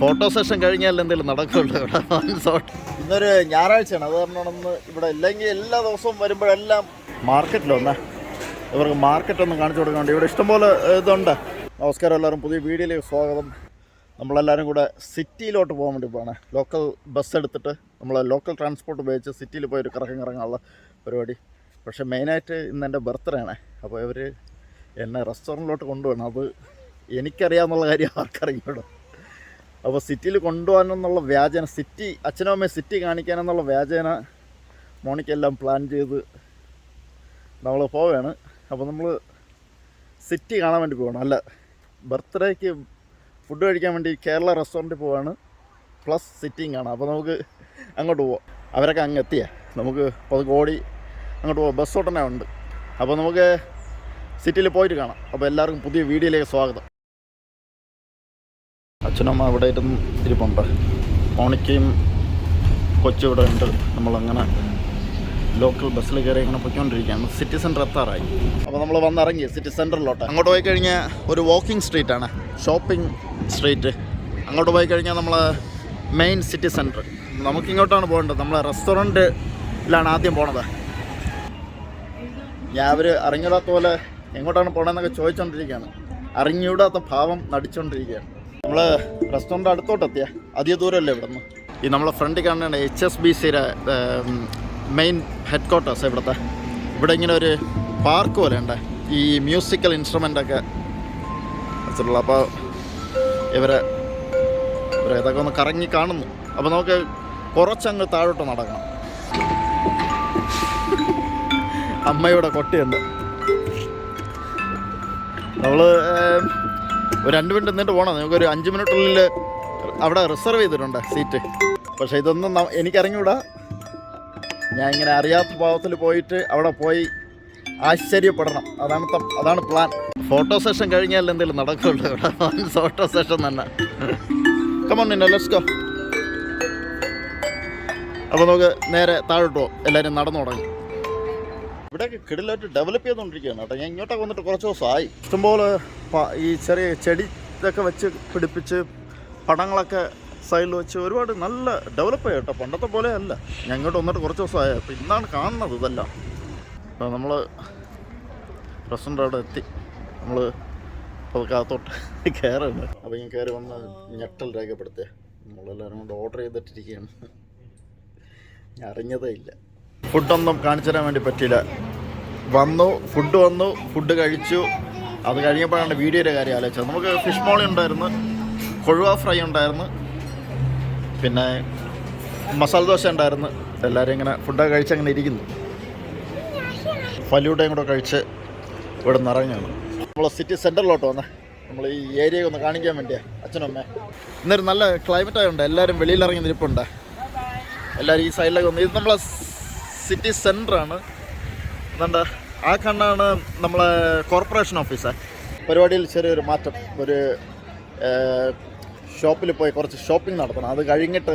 Photo session കഴിഞ്ഞാൽ എന്തെങ്കിലും നടക്കുള്ളൂ ഇന്നൊരു ഞായറാഴ്ചയാണ്. അത് ഇന്ന് ഇവിടെ ഇല്ലെങ്കിൽ എല്ലാ ദിവസവും വരുമ്പോഴെല്ലാം മാർക്കറ്റിലൊന്ന്. ഇവർക്ക് മാർക്കറ്റ് ഒന്ന് കാണിച്ചു കൊടുക്കാണ്ട് ഇവിടെ ഇഷ്ടംപോലെ ഇതുണ്ട്. നമസ്കാരം എല്ലാവരും. പുതിയ വീഡിയോയിലേക്ക് സ്വാഗതം. നമ്മളെല്ലാവരും കൂടെ സിറ്റിയിലോട്ട് പോകാൻ വേണ്ടി പോകണേ ലോക്കൽ ബസ് എടുത്തിട്ട് നമ്മൾ ലോക്കൽ ട്രാൻസ്പോർട്ട് ഉപയോഗിച്ച് സിറ്റിയിൽ പോയി ഒരു കറക്കം കറങ്ങാനുള്ള പരിപാടി. പക്ഷേ മെയിനായിട്ട് ഇന്ന് എന്റെ ബർത്ത്ഡേ ആണ്. അപ്പോൾ ഇവർ എന്നെ റെസ്റ്റോറന്റിലോട്ട് കൊണ്ടുപോകണം. അത് എനിക്കറിയാമെന്നുള്ള കാര്യം ആർക്കറിയൂടോ അപ്പോൾ സിറ്റിയിൽ കൊണ്ടുപോകാനെന്നുള്ള വ്യാജന സിറ്റി അച്ഛനും അമ്മയും സിറ്റി കാണിക്കാനെന്നുള്ള വ്യാജന മോണിക്കെല്ലാം പ്ലാൻ ചെയ്ത് നമ്മൾ പോവുകയാണ്. അപ്പോൾ നമ്മൾ സിറ്റി കാണാൻ വേണ്ടി പോകണം അല്ല ബർത്ത്ഡേക്ക് ഫുഡ് കഴിക്കാൻ വേണ്ടി കേരള റെസ്റ്റോറന്റിൽ പോവാണ് പ്ലസ് സിറ്റിയും കാണാം. അപ്പോൾ നമുക്ക് അങ്ങോട്ട് പോവാം. അവരൊക്കെ അങ്ങ് എത്തിയാൽ നമുക്ക് പതുക്കെ ഓടി അങ്ങോട്ട് പോവാം. ബസ് ഉടനെ ഉണ്ട്. അപ്പോൾ നമുക്ക് സിറ്റിയിൽ പോയിട്ട് കാണാം. അപ്പോൾ എല്ലാവർക്കും പുതിയ വീഡിയോയിലേക്ക് സ്വാഗതം. അച്ഛനമ്മ അവിടെ ഇരുന്ന് ഇരിപ്പുണ്ട്. മോണിക്കയും കൊച്ചു ഇവിടെ ഉണ്ട്. നമ്മളങ്ങനെ ലോക്കൽ ബസ്സിൽ കയറി ഇങ്ങനെ പൊയ്ക്കൊണ്ടിരിക്കുകയാണ്. സിറ്റി സെന്റർ എത്താറായി. അപ്പോൾ നമ്മൾ വന്നിറങ്ങി സിറ്റി സെന്ററിലോട്ട് അങ്ങോട്ട് പോയി കഴിഞ്ഞാൽ ഒരു വാക്കിംഗ് സ്ട്രീറ്റാണ് ഷോപ്പിംഗ് സ്ട്രീറ്റ് അങ്ങോട്ട് പോയി കഴിഞ്ഞാൽ നമ്മൾ മെയിൻ സിറ്റി സെന്റർ നമുക്കിങ്ങോട്ടാണ് പോകേണ്ടത്. നമ്മൾ റെസ്റ്റോറന്റിലാണ് ആദ്യം പോണത്. ഞാൻ അവർ അറിഞ്ഞിടാത്ത പോലെ എങ്ങോട്ടാണ് പോകണമെന്നൊക്കെ ചോദിച്ചുകൊണ്ടിരിക്കുകയാണ് അറിഞ്ഞൂടാത്ത ഭാവം നടിച്ചുകൊണ്ടിരിക്കുകയാണ് നമ്മൾ റെസ്റ്റോറന്റ് അടുത്തോട്ട് എത്തിയ അധിക ദൂരമല്ലേ ഇവിടുന്ന്? ഈ നമ്മളെ ഫ്രണ്ടിൽ കാണുന്ന എച്ച് എസ് ബി സിയുടെ മെയിൻ ഹെഡ് ക്വാർട്ടേഴ്സ് ഇവിടുത്തെ. ഇവിടെ ഇങ്ങനെ ഒരു പാർക്ക് പോലെ ഉണ്ട്. ഈ മ്യൂസിക്കൽ ഇൻസ്ട്രുമെന്റ് ഒക്കെ വെച്ചിട്ടുള്ള അപ്പോൾ ഇവരെ ഇവരെ ഇതൊക്കെ ഒന്ന് കറങ്ങി കാണുന്നു. അപ്പോൾ നമുക്ക് കുറച്ചങ്ങ് താഴോട്ട് നടക്കണം. അമ്മയുടെ കൊട്ടിയുണ്ട്. നമ്മൾ ഒരു രണ്ട് മിനിറ്റ് നിന്നിട്ട് പോകണം നമുക്കൊരു അഞ്ച് മിനിറ്റുള്ളിൽ അവിടെ റിസർവ് ചെയ്തിട്ടുണ്ട് സീറ്റ് പക്ഷേ ഇതൊന്നും എനിക്കറിഞ്ഞൂടാ. ഞാൻ ഇങ്ങനെ അറിയാത്ത ഭാവത്തിൽ പോയിട്ട് അവിടെ പോയി ആശ്ചര്യപ്പെടണം. അതാണ് അതാണ് പ്ലാൻ ഫോട്ടോ സെഷൻ കഴിഞ്ഞാൽ എന്തെങ്കിലും നടക്കുള്ളൂ ഇവിടെ ഫോട്ടോ സെഷൻ തന്നെ. കമോൺ നിന്നെ ലെറ്റ്സ് ഗോ അപ്പോൾ നമുക്ക് നേരെ താഴോട്ട് പോകും എല്ലാവരും നടന്നു തുടങ്ങി. ഇവിടെയൊക്കെ കിടിലായിട്ട് ഡെവലപ്പ് ചെയ്തുകൊണ്ടിരിക്കുകയാണ് കേട്ടോ. ഞാൻ ഇങ്ങോട്ടൊക്കെ വന്നിട്ട് കുറച്ച് ദിവസമായി. ഇഷ്ടംപോലെ ഈ ചെറിയ ചെടി ഇതൊക്കെ വെച്ച് പിടിപ്പിച്ച് പടങ്ങളൊക്കെ സൈഡിൽ വെച്ച് ഒരുപാട് നല്ല ഡെവലപ്പ് ആയി കേട്ടോ. പണ്ടത്തെ പോലെ അല്ല. ഞാൻ ഇങ്ങോട്ട് വന്നിട്ട് കുറച്ച് ദിവസമായി. അപ്പോൾ ഇന്നാണ് കാണുന്നത് ഇതെല്ലാം. അപ്പോൾ നമ്മൾ റെസ്റ്റോറന്റ് അവിടെ എത്തി. നമ്മൾ അകത്തോട്ട് കയറുണ്ട് അപ്പോൾ ഞാൻ കയറി വന്ന് ഞെട്ടൽ രേഖപ്പെടുത്തിയ. നമ്മളെല്ലാവരും കൊണ്ട് ഓർഡർ ചെയ്തിട്ടിരിക്കുകയാണ്. ഞാൻ അറിഞ്ഞതേ ഇല്ല. ഫുഡൊന്നും കാണിച്ചു തരാൻ വേണ്ടി പറ്റിയില്ല. വന്നു ഫുഡ് വന്നു ഫുഡ് കഴിച്ചു. അത് കഴിഞ്ഞപ്പോഴാണ് വീഡിയോയുടെ കാര്യം ആലോചിച്ചത്. നമുക്ക് ഫിഷ് മോളി ഉണ്ടായിരുന്നു കൊഴുവ ഫ്രൈ ഉണ്ടായിരുന്നു പിന്നെ മസാല ദോശ ഉണ്ടായിരുന്നു. എല്ലാവരും ഇങ്ങനെ ഫുഡൊക്കെ കഴിച്ച് അങ്ങനെ ഇരിക്കുന്നു. ഫലൂഡയും കൂടെ കഴിച്ച് ഇവിടെ ഇറങ്ങിയാണ് നമ്മൾ സിറ്റി സെന്ററിലോട്ട് വന്നേ. നമ്മൾ ഈ ഏരിയ ഒന്ന് കാണിക്കാൻ വേണ്ടിയാ അച്ഛനും അമ്മേ ഇന്നൊരു നല്ല ക്ലൈമറ്റ് ആയതുകൊണ്ട് എല്ലാവരും വെളിയിൽ ഇറങ്ങി നിൽപ്പുണ്ട്. എല്ലാവരും ഈ സൈഡിലൊക്കെ വന്ന് ഇത് നമ്മളെ സിറ്റി സെന്ററാണ് എന്താ ആ കണ്ണാണ് നമ്മളെ കോർപ്പറേഷൻ ഓഫീസ് പരിപാടിയിൽ ചെറിയൊരു മാറ്റം. ഒരു ഷോപ്പിൽ പോയി കുറച്ച് ഷോപ്പിംഗ് നടത്തണം. അത് കഴിഞ്ഞിട്ട്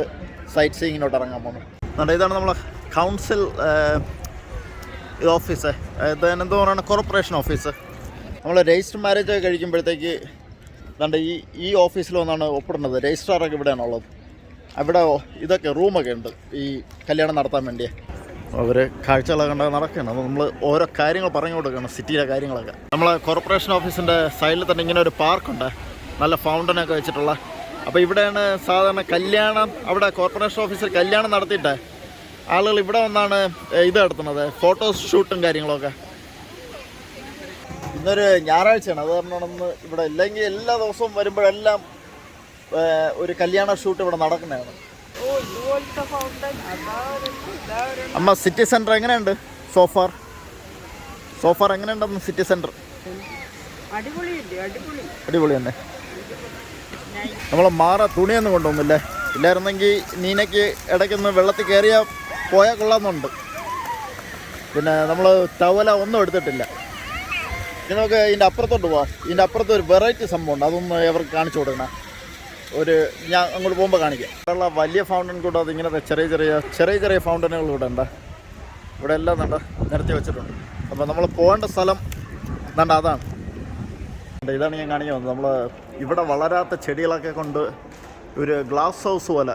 സൈറ്റ് സീയിങ്ങിനോട്ട് ഇറങ്ങാൻ പോകണം ഇതാണ് നമ്മളെ കൗൺസിൽ ഓഫീസ് ഇത് എന്തോ കോർപ്പറേഷൻ ഓഫീസ് നമ്മൾ രജിസ്റ്റർ മാരേജ് ഒക്കെ കഴിക്കുമ്പോഴത്തേക്ക് എന്താണ്ട് ഈ ഈ ഓഫീസിൽ ഒന്നാണ് ഒപ്പിടുന്നത്. രജിസ്ട്രാറൊക്കെ ഇവിടെയാണുള്ളത്. അവിടെ ഇതൊക്കെ റൂമൊക്കെ ഉണ്ട് ഈ കല്യാണം നടത്താൻ വേണ്ടി അവർ കാഴ്ചകളൊക്കെ കണ്ട നടക്കുകയാണ്. അപ്പോൾ നമ്മൾ ഓരോ കാര്യങ്ങൾ പറഞ്ഞു കൊടുക്കുകയാണ് സിറ്റിയിലെ കാര്യങ്ങളൊക്കെ. നമ്മളെ കോർപ്പറേഷൻ ഓഫീസിന്റെ സൈഡിൽ തന്നെ ഇങ്ങനെ ഒരു പാർക്കുണ്ട് നല്ല ഫൗണ്ടനൊക്കെ വെച്ചിട്ടുള്ള. അപ്പോൾ ഇവിടെയാണ് സാധാരണ കല്യാണം അവിടെ കോർപ്പറേഷൻ ഓഫീസിൽ കല്യാണം നടത്തിയിട്ട് ആളുകൾ ഇവിടെ വന്നാണ് ഇത് നടത്തുന്നത് ഫോട്ടോ ഷൂട്ടും കാര്യങ്ങളൊക്കെ. ഇന്നൊരു ഞായറാഴ്ചയാണ്. അത് കാരണം ഒന്ന് ഇവിടെ ഇല്ലെങ്കിൽ എല്ലാ ദിവസവും വരുമ്പോഴെല്ലാം ഒരു കല്യാണ ഷൂട്ട് ഇവിടെ നടക്കുന്നതാണ്. അമ്മ സിറ്റി സെന്റർ എങ്ങനെയുണ്ട് സോഫർ സോഫാർ എങ്ങനെയുണ്ടെന്ന് സിറ്റി സെന്റർ അടിപൊളി. തന്നെ. നമ്മൾ മാറ തുണിയൊന്നും കൊണ്ടുവന്നില്ലേ. ഇല്ലായിരുന്നെങ്കിൽ നീനയ്ക്ക് ഇടയ്ക്കൊന്ന് വെള്ളത്തിൽ കയറിയ പോയാൽ കൊള്ളാമെന്നുണ്ട്. പിന്നെ നമ്മൾ ടവല ഒന്നും എടുത്തിട്ടില്ല. ഇനി നമുക്ക് ഇതിന്റെ അപ്പുറത്തോട്ട് പോവാം. ഇതിന്റെ അപ്പുറത്ത് ഒരു വെറൈറ്റി സംഭവമുണ്ട്. അതൊന്ന് അവർക്ക് കാണിച്ചു കൊടുക്കണം. ഒരു ഞാൻ അങ്ങോട്ട് പോകുമ്പോൾ കാണിക്കാം. ഇവിടെയുള്ള വലിയ ഫൗണ്ടൻ കൂടാതെ ഇങ്ങനത്തെ ചെറിയ ചെറിയ ചെറിയ ചെറിയ ഫൗണ്ടനുകൾ ഇവിടെ ഉണ്ട്. ഇവിടെ എല്ലാം നല്ല നിരത്തി വെച്ചിട്ടുണ്ട്. അപ്പോൾ നമ്മൾ പോകേണ്ട സ്ഥലം നണ്ട അതാണ്. ഇതാണ് ഞാൻ കാണിക്കാൻ വന്നത് നമ്മൾ ഇവിടെ വളരാത്ത ചെടികളൊക്കെ കൊണ്ട് ഒരു ഗ്ലാസ് ഹൗസ് പോലെ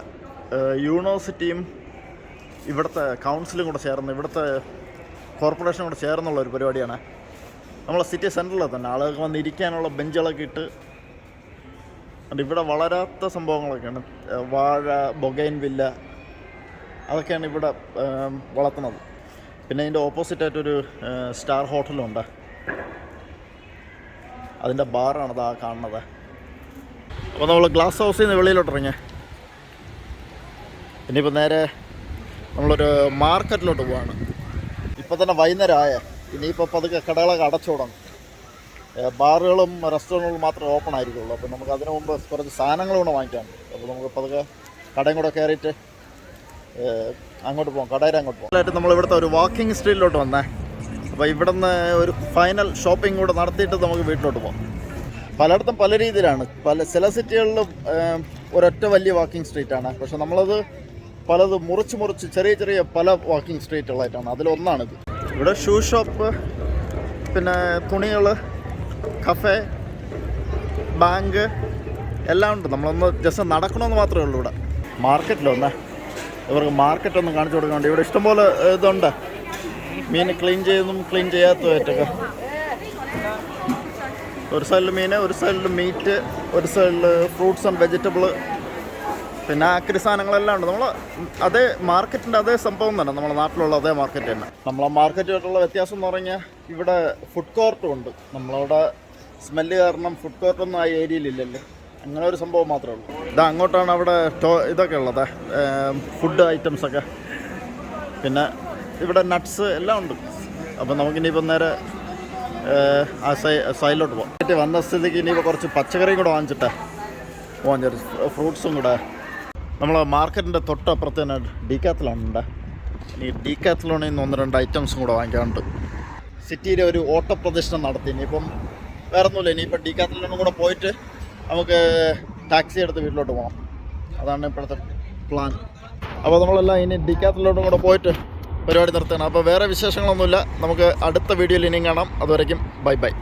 യൂണിവേഴ്സിറ്റിയും ഇവിടുത്തെ കൗൺസിലും കൂടെ ചേർന്ന് ഇവിടുത്തെ കോർപ്പറേഷനും കൂടെ ചേർന്നുള്ള ഒരു പരിപാടിയാണ്. നമ്മളെ സിറ്റി സെന്ററിൽ തന്നെ ആളുകൾക്ക് വന്ന് ഇരിക്കാനുള്ള ബെഞ്ചുകളൊക്കെ ഇട്ട് അത് ഇവിടെ വളരാത്ത സംഭവങ്ങളൊക്കെയാണ്. വാഴ ബൊഗൈൻ വില്ല അതൊക്കെയാണ് ഇവിടെ വളർത്തുന്നത്. പിന്നെ അതിന്റെ ഓപ്പോസിറ്റായിട്ടൊരു സ്റ്റാർ ഹോട്ടലുണ്ട്. അതിന്റെ ബാറാണത് ആ കാണുന്നത്. അപ്പോൾ നമ്മൾ ഗ്ലാസ് ഹൗസിൽ നിന്ന് വെളിയിലോട്ട് ഇറങ്ങി. ഇനിയിപ്പോൾ നേരെ നമ്മളൊരു മാർക്കറ്റിലോട്ട് പോവാണ്. ഇപ്പോൾ തന്നെ വൈകുന്നേരം ആയ. ഇനിയിപ്പോൾ പതുക്കെ കടകളൊക്കെ അടച്ചു തുടങ്ങും. ബാറുകളും റെസ്റ്റോറന്റുകളും മാത്രമേ ഓപ്പൺ ആയിരിക്കുള്ളൂ. അപ്പോൾ നമുക്ക് അതിനു മുമ്പ് കുറച്ച് സാധനങ്ങൾ കൂടെ വാങ്ങിക്കാനുണ്ട് അപ്പോൾ നമുക്ക് പതുക്കെ കടയും കൂടെ കയറിയിട്ട് അങ്ങോട്ട് പോകാം കടയിൽ അങ്ങോട്ട് പോകാം ആയിട്ട് നമ്മൾ ഇവിടുത്തെ ഒരു വാക്കിംഗ് സ്ട്രീറ്റിലോട്ട് വന്നേ. അപ്പോൾ ഇവിടുന്ന് ഒരു ഫൈനൽ ഷോപ്പിംഗ് കൂടെ നടത്തിയിട്ട് നമുക്ക് വീട്ടിലോട്ട് പോകാം പലയിടത്തും പല രീതിയിലാണ്. പല ചില സിറ്റികളിലും ഏം, ഒരൊറ്റ വലിയ വാക്കിംഗ് സ്ട്രീറ്റാണ് പക്ഷെ നമ്മളത് പലത് മുറിച്ച് മുറിച്ച് ചെറിയ ചെറിയ പല വാക്കിംഗ് സ്ട്രീറ്റുകളായിട്ടാണ് അതിലൊന്നാണിത്. ഇവിടെ ഷൂ ഷോപ്പ് പിന്നെ തുണികൾ കഫേ ബാങ്ക് എല്ലാം ഉണ്ട്. നമ്മളൊന്ന് ജസ്റ്റ് നടക്കണമെന്ന് മാത്രമേ ഉള്ളൂ ഇവിടെ. മാർക്കറ്റിലൊന്നേ ഇവർക്ക് മാർക്കറ്റ് ഒന്ന് കാണിച്ചു കൊടുക്കാണ്ട് ഇവിടെ ഇഷ്ടംപോലെ ഇതുണ്ട്. മീൻ ക്ലീൻ ചെയ്തതും ക്ലീൻ ചെയ്യാത്തതായിട്ടൊക്കെ ഒരു സൈഡിൽ മീൻ ഒരു സൈഡിൽ മീറ്റ് ഒരു സൈഡിൽ ഫ്രൂട്ട്സ് ആൻഡ് വെജിറ്റബിൾ പിന്നെ ആക്രി സാധനങ്ങളെല്ലാം ഉണ്ട്. നമ്മൾ അതേ മാർക്കറ്റിന്റെ അതേ സംഭവം തന്നെ. നമ്മുടെ നാട്ടിലുള്ള അതേ മാർക്കറ്റ് തന്നെ. നമ്മളെ മാർക്കറ്റുമായിട്ടുള്ള വ്യത്യാസം എന്ന് പറഞ്ഞാൽ ഇവിടെ ഫുഡ് കോർട്ടും ഉണ്ട്. നമ്മളവിടെ സ്മെല്ല് കാരണം ഫുഡ് കോർട്ടൊന്നും ആ ഏരിയയിലില്ലല്ലോ അങ്ങനെ ഒരു സംഭവം മാത്രമേ ഉള്ളൂ. ഇത് അങ്ങോട്ടാണ് അവിടെ ഇതൊക്കെ ഉള്ളത്. ഫുഡ് ഐറ്റംസൊക്കെ പിന്നെ ഇവിടെ നട്ട്സ് എല്ലാം ഉണ്ട്. അപ്പം നമുക്കിനിയിപ്പം നേരെ ആ സൈ സൈഡിലോട്ട് പോകാം വന്ന സ്ഥിതിക്ക് ഇനിയിപ്പോൾ കുറച്ച് പച്ചക്കറിയും കൂടെ വാങ്ങിച്ചിട്ടേ വാങ്ങിച്ചു ഫ്രൂട്ട്സും കൂടെ നമ്മൾ മാർക്കറ്റിന്റെ തൊട്ടപ്പുറത്ത് തന്നെ ഡീക്കാത്തലോണുണ്ട് ഇനി ഡീക്കാത്തലോണിൽ നിന്ന് ഒന്ന് രണ്ട് ഐറ്റംസും കൂടെ വാങ്ങിക്കാനുണ്ട്. സിറ്റിയിലെ ഒരു ഓട്ടപ്രദർശനം നടത്തി. ഇനിയിപ്പം വേറെ ഒന്നുമില്ല ഇനിയിപ്പം ഡീക്കാത്തലോണും കൂടെ പോയിട്ട് നമുക്ക് ടാക്സി എടുത്ത് വീട്ടിലോട്ട് പോകണം അതാണ് ഇപ്പോഴത്തെ പ്ലാൻ അപ്പോൾ നമ്മളെല്ലാം ഇനി ഡീക്കാത്തലോട്ടും കൂടെ പോയിട്ട് പരിപാടി നിർത്തണം അപ്പോൾ വേറെ വിശേഷങ്ങളൊന്നുമില്ല. നമുക്ക് അടുത്ത വീഡിയോയിൽ ഇനിയും കാണാം. അതുവരയ്ക്കും ബൈ ബൈ.